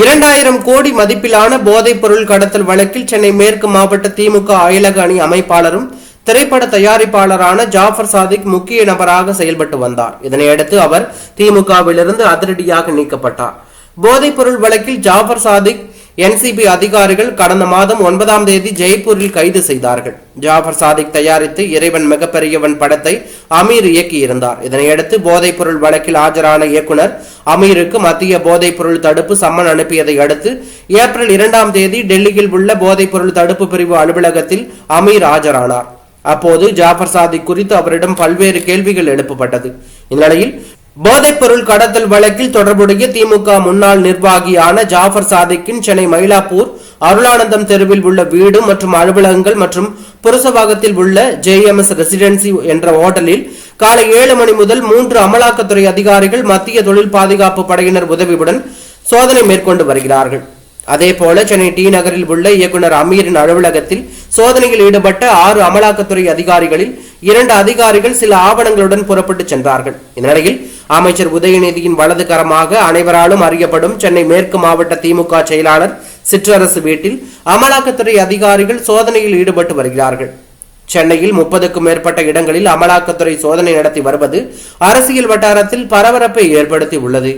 இரண்டாயிரம் கோடி மதிப்பிலான போதைப் பொருள் கடத்தல் வழக்கில் சென்னை மேற்கு மாவட்ட திமுக அயலக அணி அமைப்பாளரும் திரைப்பட தயாரிப்பாளரான ஜாஃபர் சாதிக் முக்கிய நபராக செயல்பட்டு வந்தார். இதனையடுத்து அவர் திமுகவிலிருந்து அதிரடியாக நீக்கப்பட்டார். போதைப் பொருள் வழக்கில் ஜாஃபர் சாதிக் என்சிபி அதிகாரிகள் கடந்த மாதம் ஒன்பதாம் தேதி ஜெய்ப்பூரில் கைது செய்தார்கள். ஜாஃபர் சாதிக் தயாரித்து இறைவன் மிகப்பெரியவன் படத்தை அமீர் இயக்கியிருந்தார். இதனையடுத்து போதைப்பொருள் வழக்கில் ஆஜரான இயக்குனர் அமீருக்கு மத்திய போதைப்பொருள் தடுப்பு சம்மன் அனுப்பியதை அடுத்து ஏப்ரல் இரண்டாம் தேதி டெல்லியில் உள்ள போதைப்பொருள் தடுப்பு பிரிவு அலுவலகத்தில் அமீர் ஆஜரானார். அப்போது ஜாஃபர் சாதிக் குறித்து அவரிடம் பல்வேறு கேள்விகள் எழுப்பப்பட்டது. இந்நிலையில் போதைப் பொருள் கடத்தல் வழக்கில் தொடர்புடைய திமுக முன்னாள் நிர்வாகியான ஜாஃபர் சாதிக்கின் சென்னை மயிலாப்பூர் அருளானந்தம் தெருவில் உள்ள வீடு மற்றும் அலுவலகங்கள் மற்றும் புரசவாகத்தில் உள்ள ஜேஎம்எஸ் ரெசிடென்சி என்ற ஹோட்டலில் காலை ஏழு மணி முதல் மூன்று அமலாக்கத்துறை அதிகாரிகள் மத்திய தொழில் பாதுகாப்பு படையினர் உதவியுடன் சோதனை மேற்கொண்டு வருகிறார்கள். அதேபோல சென்னை டி நகரில் உள்ள இயக்குனர் அமீரின் அலுவலகத்தில் சோதனையில் ஈடுபட்ட ஆறு அமலாக்கத்துறை அதிகாரிகளில் இரண்டு அதிகாரிகள் சில ஆவணங்களுடன் புறப்பட்டு சென்றார்கள். இந்நிலையில் அமைச்சர் உதயநிதியின் வலது கரமாக அனைவராலும் அறியப்படும் சென்னை மேற்கு மாவட்ட திமுக செயலாளர் சிற்றரசு வீட்டில் அமலாக்கத்துறை அதிகாரிகள் சோதனையில் ஈடுபட்டு வருகிறார்கள். சென்னையில் முப்பதுக்கும் மேற்பட்ட இடங்களில் அமலாக்கத்துறை சோதனை நடத்தி வருவது அரசியல் வட்டாரத்தில் பரபரப்பை ஏற்படுத்தி உள்ளது.